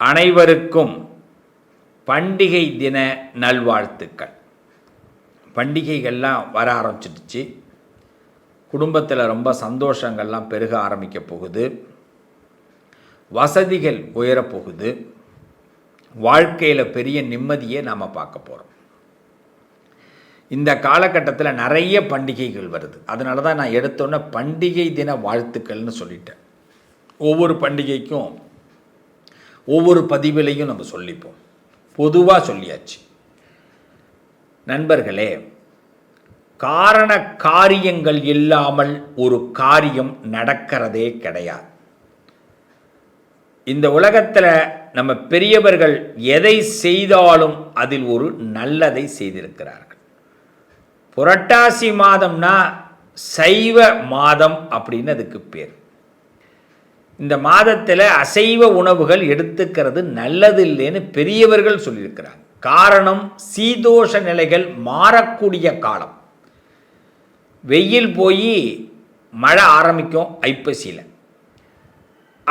அனைவருக்கும் பண்டிகை தின நல்வாழ்த்துக்கள். பண்டிகைகள்லாம் வர ஆரம்பிச்சிடுச்சு. குடும்பத்தில் ரொம்ப சந்தோஷங்கள்லாம் பெருக ஆரம்பிக்க போகுது. வசதிகள் உயரப் போகுது. வாழ்க்கையில் பெரிய நிம்மதியை நாம் பார்க்க போகிறோம் இந்த காலகட்டத்தில் நிறைய பண்டிகைகள் வருது. அதனால தான் நான் எடுத்தோன்னே பண்டிகை தின வாழ்த்துக்கள்னு சொல்லிட்டேன். ஒவ்வொரு பண்டிகைக்கும் ஒவ்வொரு பதிவிலையும் நம்ம சொல்லிப்போம். பொதுவாக சொல்லியாச்சு. நண்பர்களே காரண காரியங்கள் இல்லாமல் ஒரு காரியம் நடக்கிறதே கிடையாது. இந்த உலகத்தில் நம்ம பெரியவர்கள் எதை செய்தாலும் அதில் ஒரு நல்லதை செய்திருக்கிறார்கள். புரட்டாசி மாதம்னா சைவ மாதம் அப்படின்னு அதுக்கு பேர். இந்த மாதத்தில் அசைவ உணவுகள் எடுத்துக்கிறது நல்லது இல்லைன்னு பெரியவர்கள் சொல்லியிருக்கிறாங்க. காரணம் சீதோஷ நிலைகள் மாறக்கூடிய காலம். வெயில் போய் மழை ஆரம்பிக்கும் ஐப்பசியில்.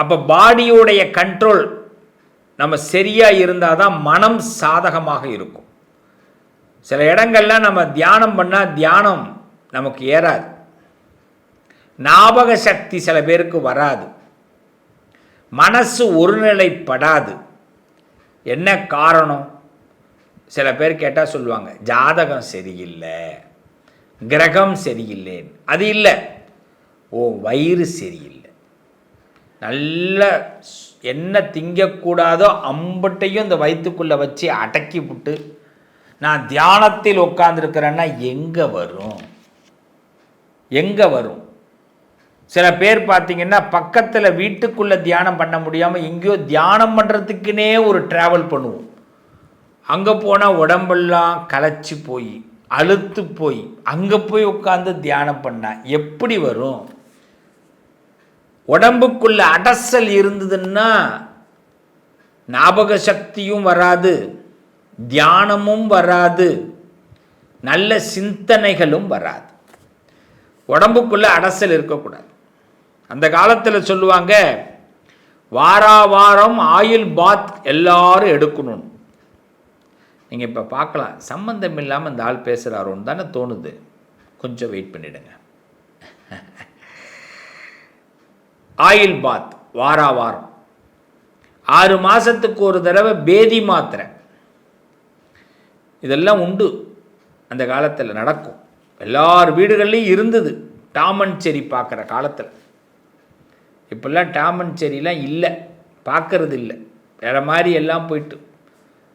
அப்போ பாடியோடைய கண்ட்ரோல் நம்ம சரியாக இருந்தால் தான் மனம் சாதகமாக இருக்கும். சில இடங்கள்லாம் நம்ம தியானம் பண்ணால் தியானம் நமக்கு ஏறாது. ஞாபக சக்தி சில பேருக்கு வராது. மனசு ஒருநிலைப்படாது. என்ன காரணம்? சில பேர் கேட்டால் சொல்லுவாங்க ஜாதகம் சரியில்லை கிரகம் சரியில்லைன்னு. அது இல்லை. ஓ வயிறு சரியில்லை. நல்ல என்ன திங்கக்கூடாதோ அம்பட்டையும் இந்த வயிற்றுக்குள்ளே வச்சு அடக்கி விட்டு நான் தியானத்தில் உட்காந்துருக்கிறேன்னா எங்கே வரும்? எங்கே வரும்? சில பேர் பார்த்தீங்கன்னா பக்கத்தில் வீட்டுக்குள்ளே தியானம் பண்ண முடியாமல் எங்கேயோ தியானம் பண்ணுறதுக்குனே ஒரு ட்ராவல் பண்ணுவோம். அங்கே போனால் உடம்பெல்லாம் களைச்சி போய் அழுத்து போய் அங்கே போய் உட்காந்து தியானம் பண்ணால் எப்படி வரும்? உடம்புக்குள்ள அடசல் இருந்ததுன்னா ஞாபக சக்தியும் வராது தியானமும் வராது நல்ல சிந்தனைகளும் வராது. உடம்புக்குள்ளே அடசல் இருக்கக்கூடாது. அந்த காலத்தில் சொல்லுவாங்க வாரா வாரம் ஆயில் பாத் எல்லாரும் எடுக்கணும். நீங்கள் இப்போ பார்க்கலாம் சம்மந்தம் இல்லாமல் இந்த ஆள் பேசுகிறாரோன்னு தானே தோணுது. கொஞ்சம் வெயிட் பண்ணிடுங்க. ஆயில் பாத் வாரா வாரம். ஆறு மாதத்துக்கு ஒரு தடவை பேதி மாத்திரை. இதெல்லாம் உண்டு. அந்த காலத்தில் நடக்கும். எல்லார் வீடுகள்லையும் இருந்தது. டாமன் செரி பார்க்குற காலத்தில். இப்போல்லாம் டாமன் செரிலாம் இல்லை. பார்க்கறது இல்லை வேறு மாதிரி எல்லாம் போயிட்டு.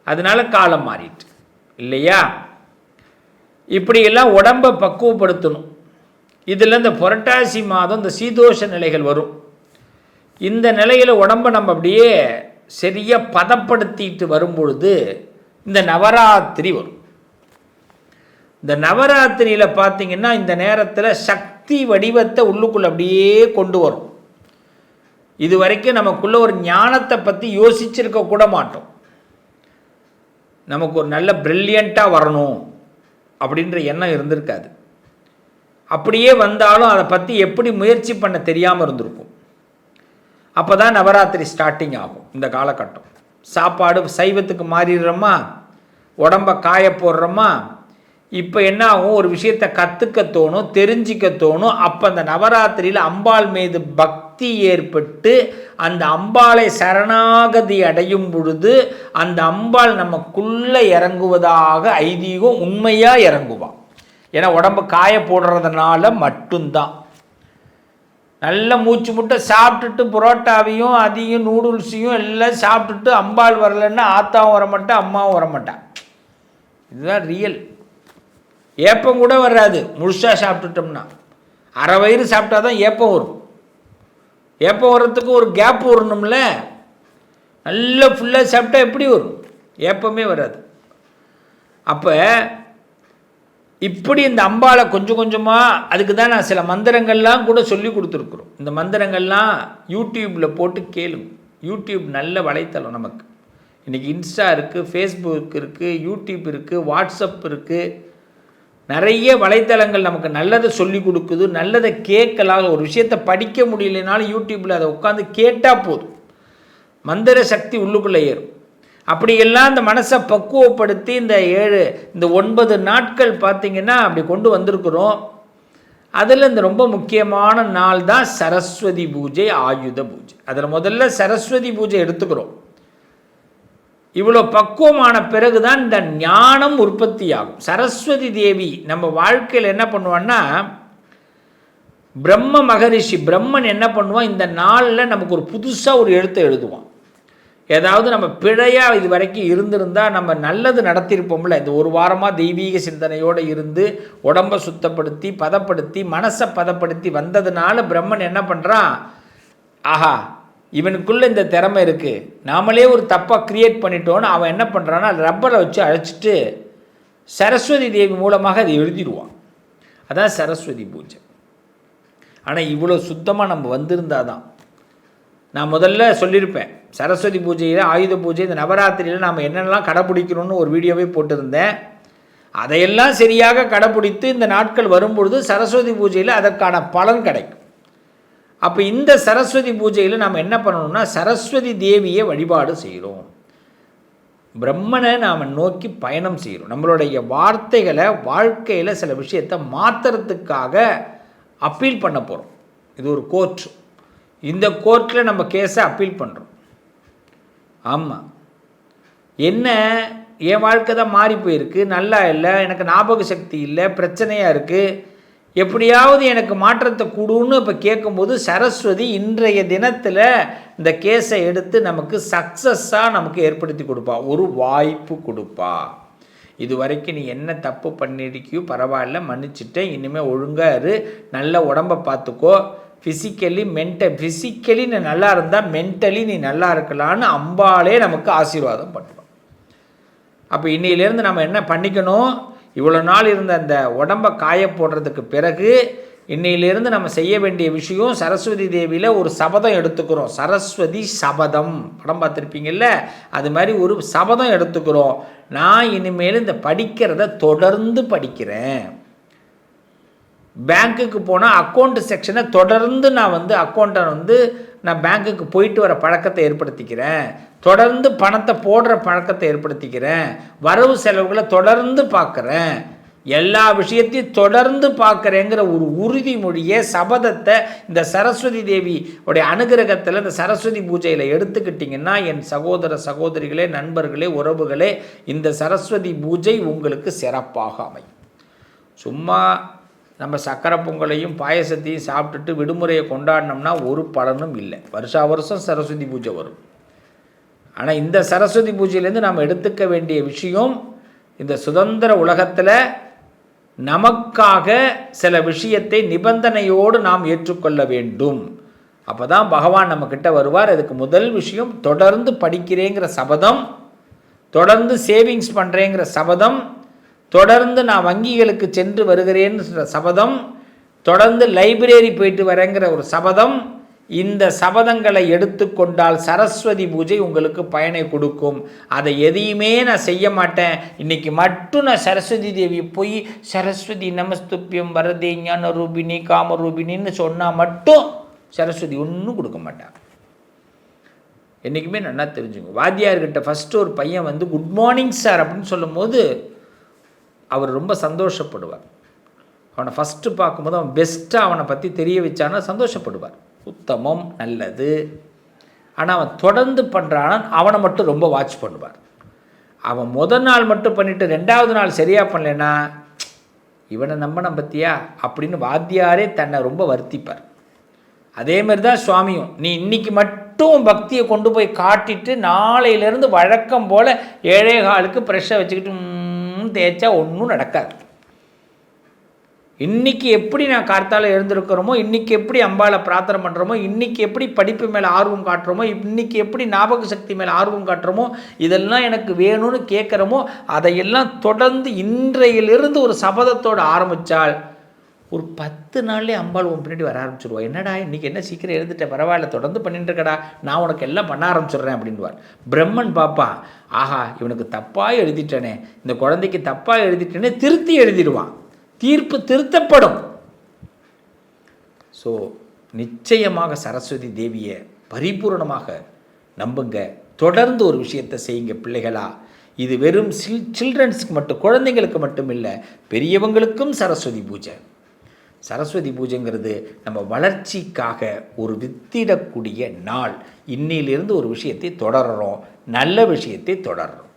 அதனால காலம் மாறிட்டு. இல்லையா? இப்படியெல்லாம் உடம்பை பக்குவப்படுத்தணும். இதில் இந்த புரட்டாசி மாதம் இந்த சீதோஷ நிலைகள் வரும். இந்த நிலையில் உடம்பை நம்ம அப்படியே சரியாக பதப்படுத்திட்டு வரும்பொழுது இந்த நவராத்திரி வரும். இந்த நவராத்திரியில் பார்த்தீங்கன்னா இந்த நேரத்தில் சக்தி வடிவத்தை உள்ளுக்குள்ளே அப்படியே கொண்டு வரும். இது வரைக்கும் நமக்குள்ள ஒரு ஞானத்தை பற்றி யோசிச்சிருக்க கூட மாட்டோம். நமக்கு ஒரு நல்ல ப்ரில்லியண்ட்டாக வரணும் அப்படின்ற எண்ணம் இருந்திருக்காது. அப்படியே வந்தாலும் அதை பற்றி எப்படி முயற்சி பண்ண தெரியாமல் இருந்திருக்கும். அப்போ தான் நவராத்திரி ஸ்டார்டிங் ஆகும் இந்த காலகட்டம். சாப்பாடு சைவத்துக்கு மாறிடுறோமா? உடம்ப காய போடுறோமா? இப்போ என்ன ஆகும்? ஒரு விஷயத்தை கற்றுக்க தோணும் தெரிஞ்சிக்க தோணும். அப்போ அந்த நவராத்திரியில் அம்பாள் மீது பக்தி ஏற்பட்டு அந்த அம்பாளை சரணாகதி அடையும் பொழுது அந்த அம்பாள் நமக்குள்ளே இறங்குவதாக ஐதீகம் உண்மையாக இறங்குவான் ஏன்னா உடம்பு காய போடுறதுனால மட்டும்தான். நல்ல மூச்சு முட்டை சாப்பிட்டுட்டு புரோட்டாவையும் அதையும் நூடுல்ஸையும் எல்லாம் சாப்பிட்டுட்டு அம்பாள் வரலன்னா ஆத்தாவும் வரமாட்டேன் அம்மாவும் வரமாட்டான் இதுதான் ரியல் ஏப்பம் கூட வராது. முழுசாக சாப்பிட்டுட்டோம்னா. அரை வயிறு சாப்பிட்டா தான் ஏப்பம் வரும். ஏப்பம் வர்றதுக்கு ஒரு கேப் வரணும்ல? நல்லா ஃபுல்லாக சாப்பிட்டா எப்படி வரும்? ஏப்பமே வராது. அப்போ இப்படி இந்த அம்பாவை கொஞ்சம் கொஞ்சமாக அதுக்கு தான் நான் சில மந்திரங்கள்லாம் கூட சொல்லி கொடுத்துருக்குறோம். இந்த மந்திரங்கள்லாம் யூடியூப்பில் போட்டு கேளுங்க. யூடியூப் நல்ல வலைத்தளம் நமக்கு. இன்றைக்கி இன்ஸ்டா இருக்குது ஃபேஸ்புக் இருக்குது யூடியூப் இருக்குது வாட்ஸ்அப் இருக்குது நிறைய வலைத்தளங்கள் நமக்கு நல்லதை சொல்லி கொடுக்குது நல்லதை கேட்கலாம் ஒரு விஷயத்தை படிக்க முடியலனாலும் யூடியூப்பில் அதை உட்காந்து கேட்டால் போதும். மந்திர சக்தி உள்ளுக்குள்ளே ஏறும். அப்படியெல்லாம் இந்த மனசை பக்குவப்படுத்தி இந்த ஏழு இந்த ஒன்பது நாட்கள் பார்த்திங்கன்னா அப்படி கொண்டு வந்திருக்கிறோம். அதில் இந்த ரொம்ப முக்கியமான நாள் தான் சரஸ்வதி பூஜை ஆயுத பூஜை. அதில் முதல்ல சரஸ்வதி பூஜை எடுத்துக்கிறோம். இவ்வளோ பக்குவமான பிறகு தான் இந்த ஞானம் உற்பத்தியாகும். சரஸ்வதி தேவி நம்ம வாழ்க்கையில் என்ன பண்ணுவான்னா பிரம்ம மகரிஷி பிரம்மன் என்ன பண்ணுவான் இந்த நாளில் நமக்கு ஒரு புதுசாக ஒரு எழுத்தை எழுதுவான். ஏதாவது நம்ம பிழையாக இது வரைக்கும் இருந்திருந்தால் நம்ம நல்லது நடத்தியிருப்போம்ல. இந்த ஒரு வாரமாக தெய்வீக சிந்தனையோடு இருந்து உடம்பை சுத்தப்படுத்தி பதப்படுத்தி மனசை பதப்படுத்தி வந்ததுனால பிரம்மன் என்ன பண்ணுறான் ஆஹா இவனுக்குள்ளே இந்த திறமை இருக்குது நாமளே ஒரு தப்பாக க்ரியேட் பண்ணிட்டோன்னு அவன் என்ன பண்ணுறான்னா ரப்பரை வச்சு அழைச்சிட்டு சரஸ்வதி தேவி மூலமாக அதை எழுதிடுவான். அதான் சரஸ்வதி பூஜை. ஆனால் இவ்வளோ சுத்தமாக நம்ம வந்திருந்தால் தான் நான் முதல்ல சொல்லியிருப்பேன் சரஸ்வதி பூஜையில் ஆயுத பூஜை இந்த நவராத்திரியில் நாம் என்னென்னலாம் கடைப்பிடிக்கணும்னு ஒரு வீடியோவே போட்டிருந்தேன். அதையெல்லாம் சரியாக கடைப்பிடித்து இந்த நாட்கள் வரும்பொழுது சரஸ்வதி பூஜையில் அதற்கான பலன் கிடைக்கும். அப்போ இந்த சரஸ்வதி பூஜையில் நாம் என்ன பண்ணணும்னா சரஸ்வதி தேவியை வழிபாடு செய்கிறோம் பிரம்மனை நாம் நோக்கி பயணம் செய்கிறோம் நம்மளுடைய வார்த்தைகளை வாழ்க்கையில் சில விஷயத்தை மாற்றுறதுக்காக அப்பீல் பண்ண போகிறோம் இது ஒரு கோர்ட். இந்த கோர்ட்டில் நம்ம கேஸை அப்பீல் பண்ணுறோம் ஆமாம் என்ன? என் வாழ்க்கை தான் மாறி போயிருக்கு. நல்லா இல்லை. எனக்கு ஞாபக சக்தி இல்லை. பிரச்சனையாக இருக்குது எப்படியாவது எனக்கு மாற்றத்தை கொடுன்னு இப்போ கேட்கும்போது சரஸ்வதி இன்றைய தினத்தில் இந்த கேஸை எடுத்து நமக்கு சக்ஸஸாக நமக்கு ஏற்படுத்தி கொடுப்பா. ஒரு வாய்ப்பு கொடுப்பா. இது வரைக்கும் நீ என்ன தப்பு பண்ணிருக்கியோ பரவாயில்ல மன்னிச்சிட்டேன். இனிமேல் ஒழுங்காக இரு. நல்ல உடம்பை பார்த்துக்கோ ஃபிசிக்கலி மென்ட ஃபிசிக்கலி நீ நல்லா இருந்தால் மென்டலி நீ நல்லா இருக்கலான்னு அம்பாலே நமக்கு ஆசீர்வாதம் பண்ணுவோம் அப்போ இன்னையிலேருந்து நம்ம என்ன பண்ணிக்கணும்? இவ்வளோ நாள் இருந்த அந்த உடம்பை காய போடுறதுக்கு பிறகு இன்னையிலிருந்து நம்ம செய்ய வேண்டிய விஷயம் சரஸ்வதி தேவியில் ஒரு சபதம் எடுத்துக்கிறோம். சரஸ்வதி சபதம். படம் பார்த்துருப்பீங்கல்ல? அது மாதிரி ஒரு சபதம் எடுத்துக்கிறோம். நான் இனிமேல் இந்த படிக்கிறத தொடர்ந்து படிக்கிறேன். பேங்க்குக்கு போனால் அக்கௌண்ட் செக்ஷனை தொடர்ந்து நான் வந்து அக்கௌண்ட்டை வந்து நான் பேங்க்குக்கு போயிட்டு வர பழக்கத்தை ஏற்படுத்திக்கிறேன். தொடர்ந்து பணத்தை போடுற பழக்கத்தை ஏற்படுத்திக்கிறேன். வரவு செலவுகளை தொடர்ந்து பார்க்குறேன். எல்லா விஷயத்தையும் தொடர்ந்து பார்க்குறேங்கிற ஒரு உறுதிமொழியை சபதத்தை இந்த சரஸ்வதி தேவி உடைய அனுகிரகத்தில் இந்த சரஸ்வதி பூஜையில் எடுத்துக்கிட்டிங்கன்னா என் சகோதர சகோதரிகளே நண்பர்களே உறவுகளே இந்த சரஸ்வதி பூஜை உங்களுக்கு சிறப்பாக அமையும். சும்மா நம்ம சக்கரை பொங்கலையும் பாயசத்தையும் சாப்பிட்டுட்டு விடுமுறையை கொண்டாடினோம்னா ஒரு பலனும் இல்லை. வருஷா வருஷம் சரஸ்வதி பூஜை வரும். ஆனால் இந்த சரஸ்வதி பூஜையிலேருந்து நாம் எடுத்துக்க வேண்டிய விஷயம் இந்த சுதந்திர உலகத்தில் நமக்காக சில விஷயத்தை நிபந்தனையோடு நாம் ஏற்றுக்கொள்ள வேண்டும். அப்போ தான் பகவான் நம்மக்கிட்ட வருவார். அதுக்கு முதல் விஷயம் தொடர்ந்து படிக்கிறேங்கிற சபதம் தொடர்ந்து சேவிங்ஸ் பண்ணுறேங்கிற சபதம் தொடர்ந்து நான் வங்கிகளுக்கு சென்று வருகிறேன்னு சபதம் தொடர்ந்து லைப்ரரி போயிட்டு வரேங்கிற ஒரு சபதம் இந்த சபதங்களை எடுத்துக்கொண்டால் சரஸ்வதி பூஜை உங்களுக்கு பயனை கொடுக்கும். அதை எதையுமே நான் செய்ய மாட்டேன். இன்னைக்கு மட்டும் நான் சரஸ்வதி தேவி போய் சரஸ்வதி நமஸ்துப்பியம் வரதே ஞான ரூபினி காம ரூபினின்னு சொன்னால் மட்டும் சரஸ்வதி ஒன்றும் கொடுக்க மாட்டான் என்றைக்குமே நல்லா தெரிஞ்சுங்க. வாத்தியார்கிட்ட ஃபஸ்ட்டு ஒரு பையன் வந்து குட் மார்னிங் சார் அப்படின்னு சொல்லும்போது அவர் ரொம்ப சந்தோஷப்படுவார். அவனை ஃபஸ்ட்டு பார்க்கும்போது அவன் பெஸ்ட்டாக அவனை பற்றி தெரிய வச்சானா சந்தோஷப்படுவார். உத்தமம் நல்லது. ஆனால் அவன் தொடர்ந்து பண்ணுறான்னா அவனை மட்டும் ரொம்ப வாட்ச் பண்ணுவார். அவன் முதல் நாள் மட்டும் பண்ணிவிட்டு ரெண்டாவது நாள் சரியாக பண்ணலன்னா இவனை நம்பின பற்றியா அப்படின்னு வாத்தியாரே தன்னை ரொம்ப வருத்திப்பார். அதே மாதிரி தான் சுவாமியும். நீ இன்னைக்கு மட்டும் பக்தியை கொண்டு போய் காட்டிட்டு நாளையிலேருந்து வழக்கம் போல் ஏழை காலுக்கு ப்ரெஷ்ஷை வச்சுக்கிட்டு தேய்ச்சா ஒன்றும் நடக்காது. இன்றைக்கி எப்படி நான் கார்த்தால எழுந்திருக்கிறோமோ இன்றைக்கி எப்படி அம்பாவை பிரார்த்தனை பண்ணுறோமோ இன்றைக்கி எப்படி படிப்பு மேலே ஆர்வம் காட்டுறோமோ இன்றைக்கி எப்படி ஞாபக சக்தி மேலே ஆர்வம் காட்டுறோமோ இதெல்லாம் எனக்கு வேணும்னு கேட்குறோமோ அதையெல்லாம் தொடர்ந்து இன்றையிலிருந்து ஒரு சபதத்தோடு ஆரம்பித்தால் ஒரு பத்து நாள்லேயே அம்பாள் உன் பின்னாடி வர ஆரம்பிச்சிடுவோம் என்னடா இன்றைக்கி என்ன சீக்கிரம் எழுந்துட்டேன் பரவாயில்ல தொடர்ந்து பண்ணிட்டு இருக்கடா நான் உனக்கு எல்லாம் பண்ண ஆரம்பிச்சிடுறேன் அப்படின்வார் பிரம்மன் பாப்பா ஆஹா இவனுக்கு தப்பாக எழுதிட்டேனே. இந்த குழந்தைக்கு தப்பாக எழுதிட்டேனே திருத்தி எழுதிடுவான். தீர்ப்பு திருத்தப்படும். ஸோ நிச்சயமாக சரஸ்வதி தேவியை பரிபூர்ணமாக நம்புங்க. தொடர்ந்து ஒரு விஷயத்தை செய்யுங்க பிள்ளைகளா. இது வெறும் சில் சில்ட்ரன்ஸ்க்கு மட்டும் குழந்தைங்களுக்கு மட்டும் இல்லை பெரியவங்களுக்கும் சரஸ்வதி பூஜை. சரஸ்வதி பூஜைங்கிறது நம்ம வளர்ச்சிக்காக ஒரு வித்திடக்கூடிய நாள். இன்னிலிருந்து ஒரு விஷயத்தை தொடர்கிறோம் நல்ல விஷயத்தை தொடர்றோம்.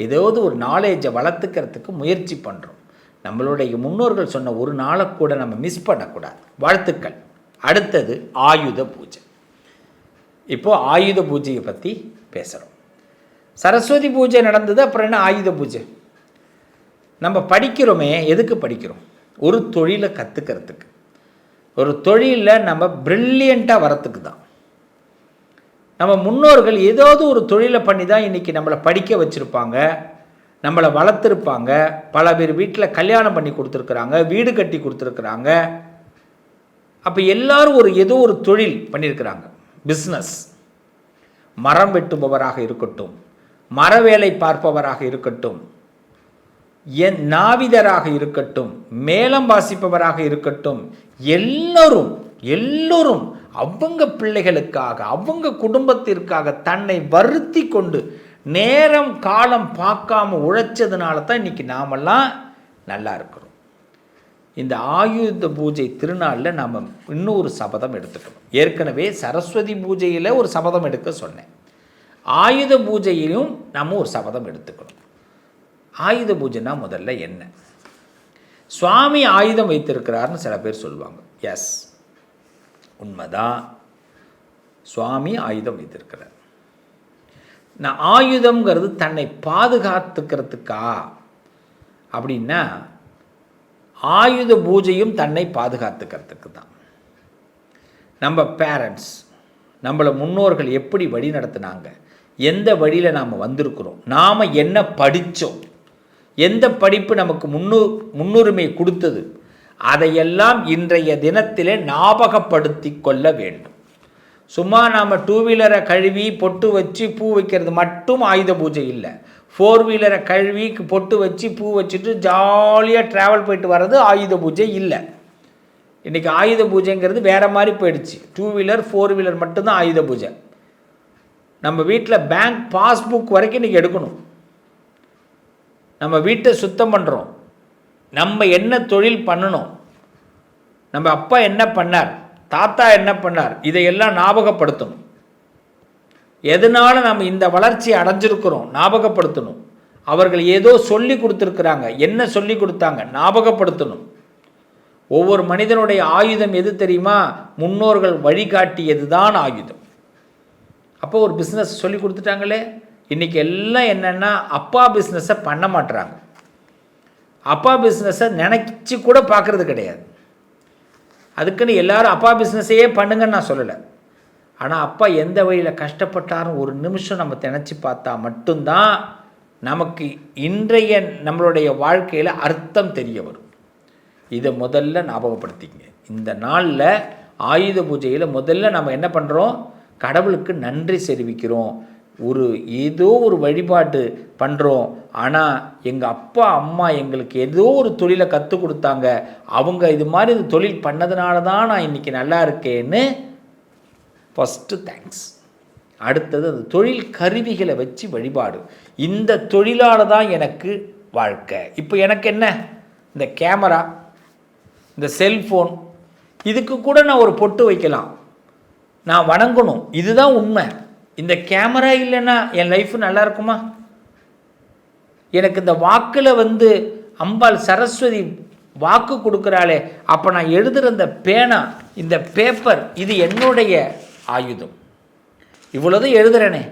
ஏதாவது ஒரு நாலேஜை வளர்த்துக்கிறதுக்கு முயற்சி பண்ணுறோம் நம்மளுடைய முன்னோர்கள் சொன்ன ஒரு நாளை கூட நம்ம மிஸ் பண்ணக்கூடாது. வாழ்த்துக்கள். அடுத்தது ஆயுத பூஜை. இப்போது ஆயுத பூஜையை பற்றி பேசுகிறோம் சரஸ்வதி பூஜை நடந்தது அப்புறம் என்ன ஆயுத பூஜை? நம்ம படிக்கிறோமே எதுக்கு படிக்கிறோம்? ஒரு தொழிலை கற்றுக்கிறதுக்கு ஒரு தொழிலில் நம்ம ப்ரில்லியண்ட்டாக வரத்துக்கு தான். நம்ம முன்னோர்கள் ஏதாவது ஒரு தொழிலை பண்ணி தான் இன்றைக்கி நம்மளை படிக்க வச்சுருப்பாங்க. நம்மளை வளர்த்துருப்பாங்க. பல பேர் வீட்டில் கல்யாணம் பண்ணி கொடுத்துருக்குறாங்க வீடு கட்டி கொடுத்துருக்குறாங்க. அப்போ எல்லாரும் ஒரு ஏதோ ஒரு தொழில் பண்ணியிருக்கிறாங்க. பிஸ்னஸ் மரம் வெட்டுபவராக இருக்கட்டும் மர வேலை பார்ப்பவராக இருக்கட்டும் என் நாவிதராக இருக்கட்டும் மேலம் வாசிப்பவராக இருக்கட்டும் எல்லோரும் எல்லோரும் அவங்க பிள்ளைகளுக்காக அவங்க குடும்பத்திற்காக தன்னை வருத்தி கொண்டு நேரம் காலம் பார்க்காம உழைச்சதுனால தான் இன்னைக்கு நாமெல்லாம் நல்லா இருக்கிறோம். இந்த ஆயுத பூஜை திருநாளில் நாம் இன்னொரு சபதம் எடுத்துக்கணும். ஏற்கனவே சரஸ்வதி பூஜையில் ஒரு சபதம் எடுக்க சொன்னேன். ஆயுத பூஜையிலும் நம்ம ஒரு சபதம் எடுத்துக்கணும். ஆயுத பூஜைனா முதல்ல என்ன? சுவாமி ஆயுதம் வைத்திருக்கிறார்னு சில பேர் சொல்லுவாங்க. எஸ் உண்மைதான். சுவாமி ஆயுதம் வைத்திருக்கிறார். நான் ஆயுதம்ங்கிறது தன்னை பாதுகாத்துக்கிறதுக்கா? அப்படின்னா ஆயுத பூஜையும் தன்னை பாதுகாத்துக்கிறதுக்கு தான். நம்ம பேரண்ட்ஸ் நம்மளை முன்னோர்கள் எப்படி வழி நடத்தினாங்க? எந்த வழியில் நாம் வந்திருக்கிறோம்? நாம் என்ன படித்தோம் எந்த படிப்பு நமக்கு முன்னு முன்னுரிமை கொடுத்தது? அதையெல்லாம் இன்றைய தினத்திலே ஞாபகப்படுத்தி கொள்ள வேண்டும். சும்மா நாம் டூ வீலரை கழுவி பொட்டு வச்சு பூ வைக்கிறது மட்டும் ஆயுத பூஜை இல்லை. ஃபோர் வீலரை கழுவி பொட்டு வச்சு பூ வச்சுட்டு ஜாலியாக ட்ராவல் போயிட்டு வர்றது ஆயுத பூஜை இல்லை. இன்றைக்கி ஆயுத பூஜைங்கிறது வேறு மாதிரி போயிடுச்சு. டூ வீலர் ஃபோர் வீலர் மட்டும்தான் ஆயுத பூஜை. நம்ம வீட்டில் பேங்க் பாஸ்புக் வரைக்கும் இன்றைக்கி எடுக்கணும். நம்ம வீட்டை சுத்தம் பண்ணுறோம் நம்ம என்ன தொழில் பண்ணணும்? நம்ம அப்பா என்ன பண்ணார்? தாத்தா என்ன பண்ணார்? இதையெல்லாம் ஞாபகப்படுத்தணும். எதனால நம்ம இந்த வளர்ச்சி அடைஞ்சிருக்கிறோம்? ஞாபகப்படுத்தணும். அவர்கள் ஏதோ சொல்லி கொடுத்துருக்குறாங்க. என்ன சொல்லி கொடுத்தாங்க? ஞாபகப்படுத்தணும். ஒவ்வொரு மனிதனுடைய ஆயுதம் எது தெரியுமா? முன்னோர்கள் வழிகாட்டியது தான் ஆயுதம். அப்போ ஒரு பிஸ்னஸ் சொல்லி கொடுத்துட்டாங்களே. இன்றைக்கி எல்லாம் என்னென்னா அப்பா பிஸ்னஸை பண்ண மாட்டுறாங்க அப்பா பிஸ்னஸை நினச்சி கூட பார்க்குறது கிடையாது. அதுக்குன்னு எல்லாரும் அப்பா பிஸ்னஸையே பண்ணுங்கன்னு நான் சொல்லலை. ஆனால் அப்பா எந்த வழியில் கஷ்டப்பட்டாரும் ஒரு நிமிஷம் நம்ம தினச்சி பார்த்தா மட்டும்தான் நமக்கு இன்றைய நம்மளுடைய வாழ்க்கையில் அர்த்தம் தெரிய வரும். இதை முதல்ல ஞாபகப்படுத்திங்க. இந்த நாளில் ஆயுத பூஜையில் முதல்ல நம்ம என்ன பண்ணுறோம் கடவுளுக்கு நன்றி தெரிவிக்கிறோம். ஒரு ஏதோ ஒரு வழிபாட்டு பண்ணுறோம் ஆனால் எங்கள் அப்பா அம்மா எங்களுக்கு ஏதோ ஒரு தொழிலை கற்றுக் கொடுத்தாங்க. அவங்க இது மாதிரி இந்த தொழில் பண்ணதுனால தான் நான் இன்றைக்கி நல்லா இருக்கேன்னு ஃபஸ்ட்டு தேங்க்ஸ் அடுத்தது அந்த தொழில் கருவிகளை வச்சு வழிபாடு. இந்த தொழிலால் தான் எனக்கு வாழ்க்கை. இப்போ எனக்கு என்ன? இந்த கேமரா இந்த செல்ஃபோன் இதுக்கு கூட நான் ஒரு பொட்டு வைக்கலாம். நான் வணங்கணும். இதுதான் உண்மை. இந்த கேமரா இல்லைன்னா என் லைஃப் நல்லா இருக்குமா? எனக்கு இந்த வாக்கில் வந்து அம்பாள் சரஸ்வதி வாக்கு கொடுக்குறாளே அப்போ நான் எழுதுகிற இந்த பேனா இந்த பேப்பர் இது என்னுடைய ஆயுதம். இவ்வளோதான் எழுதுகிறேனே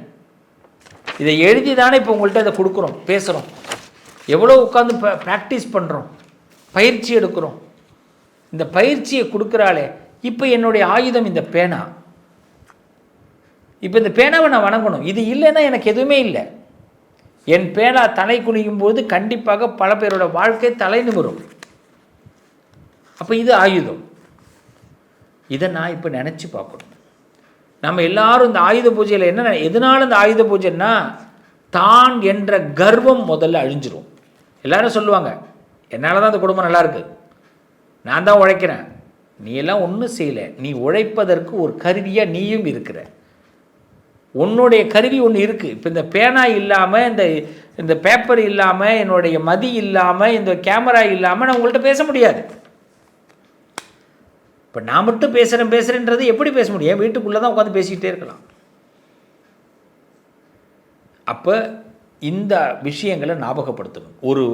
இதை எழுதி தானே இப்போ உங்கள்கிட்ட இதை கொடுக்குறோம் பேசுகிறோம் எவ்வளோ உட்காந்து ப்ராக்டிஸ் பண்ணுறோம் பயிற்சி எடுக்கிறோம். இந்த பயிற்சியை கொடுக்குறாளே இப்போ என்னுடைய ஆயுதம் இந்த பேனா. இப்போ இந்த பேனாவை நான் வணங்கணும். இது இல்லைன்னா எனக்கு எதுவுமே இல்லை. என் பேனா தலை குனியும் போது கண்டிப்பாக பல பேரோட வாழ்க்கை தலை நிமிரும். அப்போ இது ஆயுதம். இதை நான் இப்போ நினச்சி பார்க்கணும். நம்ம எல்லாரும் இந்த ஆயுத பூஜையில் என்ன எதனால இந்த ஆயுத பூஜைன்னா தான் என்ற கர்வம் முதல்ல அழிஞ்சிரும். எல்லாரும் சொல்லுவாங்க என்னால் தான் அந்த குடும்பம் நல்லாயிருக்கு நான் தான் உழைக்கிறேன். நீ எல்லாம் ஒன்றும் செய்யலை. நீ உழைப்பதற்கு ஒரு கருவியாக நீயும் இருக்கிற. உன்னுடைய கருவி ஒன்று இருக்குது இப்போ இந்த பேனா இல்லாமல் இந்த இந்த பேப்பர் இல்லாமல் என்னுடைய மதி இல்லாமல் இந்த கேமரா இல்லாமல் நான் உங்கள்கிட்ட பேச முடியாது. இப்போ நான் மட்டும் பேசுகிறேன் பேசுகிறேன்றது எப்படி பேச முடியும்? வீட்டுக்குள்ளே தான் உட்காந்து பேசிக்கிட்டே இருக்கலாம். அப்போ இந்த விஷயங்களை ஞாபகப்படுத்தணும். ஒரு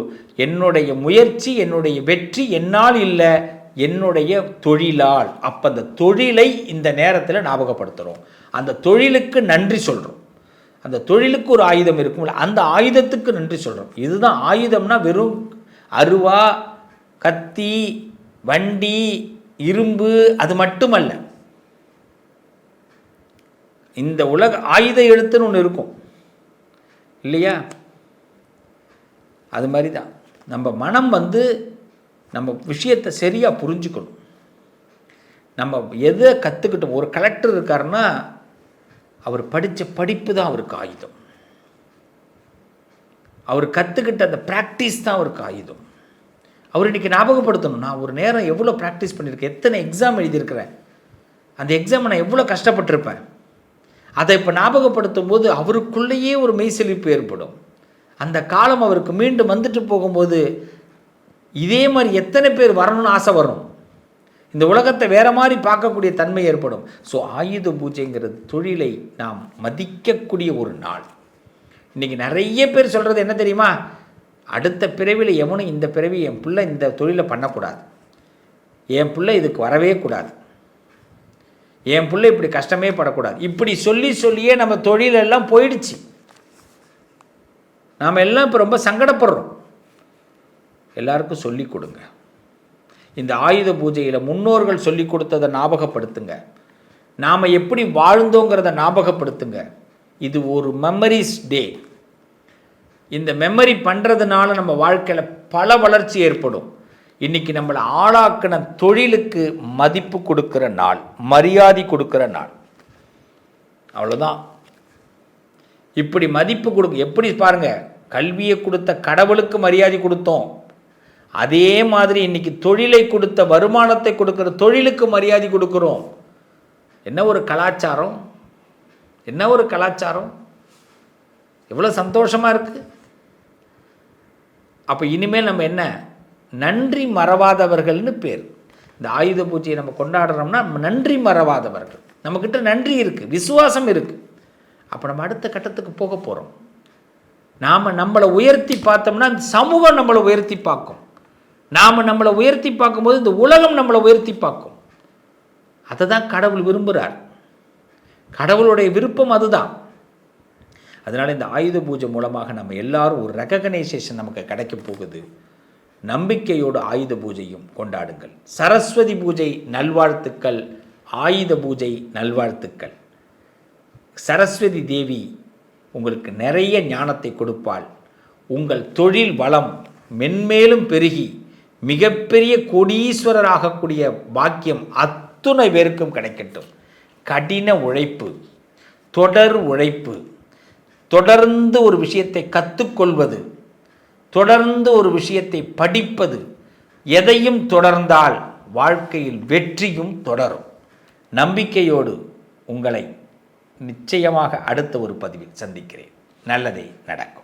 என்னுடைய முயற்சி என்னுடைய வெற்றி என்னால் இல்லை என்னுடைய தொழிலால். அப்போ அந்த தொழிலை இந்த நேரத்தில் ஞாபகப்படுத்துகிறோம் அந்த தொழிலுக்கு நன்றி சொல்கிறோம் அந்த தொழிலுக்கு ஒரு ஆயுதம் இருக்கும்ல அந்த ஆயுதத்துக்கு நன்றி சொல்கிறோம் இதுதான் ஆயுதம்னா வெறும் அருவா கத்தி வண்டி இரும்பு அது மட்டுமல்ல. இந்த உலக ஆயுத எழுத்துன்னு ஒன்று இருக்கும். இல்லையா? அது மாதிரி தான் நம்ம மனம் வந்து நம்ம விஷயத்தை சரியாக புரிஞ்சுக்கணும். நம்ம எதை கற்றுக்கிட்டோம் ஒரு கலெக்டர் இருக்காருன்னா அவர் படித்த படிப்பு தான் அவருக்கு ஆயுதம். அவர் கற்றுக்கிட்ட அந்த ப்ராக்டிஸ் தான் அவருக்கு ஆயுதம். அவர் இன்றைக்கி ஞாபகப்படுத்தணும் நான் ஒரு நேரம் எவ்வளோ ப்ராக்டிஸ் பண்ணியிருக்கேன் எத்தனை எக்ஸாம் எழுதியிருக்கிறேன் அந்த எக்ஸாமை நான் எவ்வளோ கஷ்டப்பட்டிருப்பேன்? அதை இப்போ ஞாபகப்படுத்தும் போது அவருக்குள்ளேயே ஒரு மெய்செழிப்பு ஏற்படும். அந்த காலம் அவருக்கு மீண்டும் வந்துட்டு போகும்போது இதே மாதிரி எத்தனை பேர் வரணும்னு ஆசை வரும். இந்த உலகத்தை வேற மாதிரி பார்க்கக்கூடிய தன்மை ஏற்படும். ஸோ ஆயுத பூஜைங்கிறது தொழிலை நாம் மதிக்கக்கூடிய ஒரு நாள். இன்றைக்கி நிறைய பேர் சொல்கிறது என்ன தெரியுமா? அடுத்த பிறவியில் எவனும் இந்த பிறவி என் பிள்ளை இந்த தொழிலை பண்ணக்கூடாது. என் பிள்ளை இதுக்கு வரவே கூடாது. என் பிள்ளை இப்படி கஷ்டமே படக்கூடாது. இப்படி சொல்லி சொல்லியே நம்ம தொழிலெல்லாம் போயிடுச்சு. நாம் எல்லாம் இப்போ ரொம்ப சங்கடப்படுறோம். எல்லாருக்கும் சொல்லி கொடுங்க. இந்த ஆயுத பூஜையில் முன்னோர்கள் சொல்லி கொடுத்ததை ஞாபகப்படுத்துங்க. நாம் எப்படி வாழ்ந்தோங்கிறத ஞாபகப்படுத்துங்க. இது ஒரு மெமரிஸ் டே இந்த மெமரி பண்ணுறதுனால நம்ம வாழ்க்கையில் பல வளர்ச்சி ஏற்படும். இன்றைக்கி நம்மளை ஆளாக்கின தொழிலுக்கு மதிப்பு கொடுக்குற நாள் மரியாதை கொடுக்குற நாள். அவ்வளோதான் இப்படி மதிப்பு கொடுக்க எப்படி பாருங்கள் கல்வியை கொடுத்த கடவுளுக்கு மரியாதை கொடுத்தோம். அதே மாதிரி இன்னைக்கு தொழிலை கொடுத்த வருமானத்தை கொடுக்குற தொழிலுக்கு மரியாதை கொடுக்குறோம். என்ன ஒரு கலாச்சாரம்? என்ன ஒரு கலாச்சாரம்? எவ்வளோ சந்தோஷமாக இருக்குது அப்போ இனிமேல் நம்ம என்ன? நன்றி மறவாதவர்கள்னு பேர். இந்த ஆயுத பூஜையை நம்ம கொண்டாடுறோம்னா நன்றி மறவாதவர்கள். நம்மக்கிட்ட நன்றி இருக்குது விசுவாசம் இருக்குது அப்போ நம்ம அடுத்த கட்டத்துக்கு போக போகிறோம் நாம் நம்மளை உயர்த்தி பார்த்தோம்னா அந்த சமூகம் நம்மளை உயர்த்தி பார்க்கும். நாம் நம்மளை உயர்த்தி பார்க்கும்போது இந்த உலகம் நம்மளை உயர்த்தி பார்க்கும். அதை தான் கடவுள் விரும்புகிறார் கடவுளுடைய விருப்பம் அதுதான். அதனால் இந்த ஆயுத பூஜை மூலமாக நம்ம எல்லாரும் ஒரு ரெகக்னைசேஷன் நமக்கு கிடைக்க போகுது. நம்பிக்கையோடு ஆயுத பூஜையும் கொண்டாடுங்கள். சரஸ்வதி பூஜை நல்வாழ்த்துக்கள் ஆயுத பூஜை நல்வாழ்த்துக்கள். சரஸ்வதி தேவி உங்களுக்கு நிறைய ஞானத்தை கொடுப்பாள். உங்கள் தொழில் வளம் மென்மேலும் பெருகி மிகப்பெரிய கோடீஸ்வரராகக்கூடிய பாக்கியம் அத்துணை பேருக்கும் கிடைக்கட்டும். கடின உழைப்பு தொடர் உழைப்பு தொடர்ந்து ஒரு விஷயத்தை கற்றுக்கொள்வது தொடர்ந்து ஒரு விஷயத்தை படிப்பது எதையும் தொடர்ந்தால் வாழ்க்கையில் வெற்றியும் தொடரும். நம்பிக்கையோடு உங்களை நிச்சயமாக அடுத்த ஒரு பதிவில் சந்திக்கிறேன். நல்லதே நடக்கும்.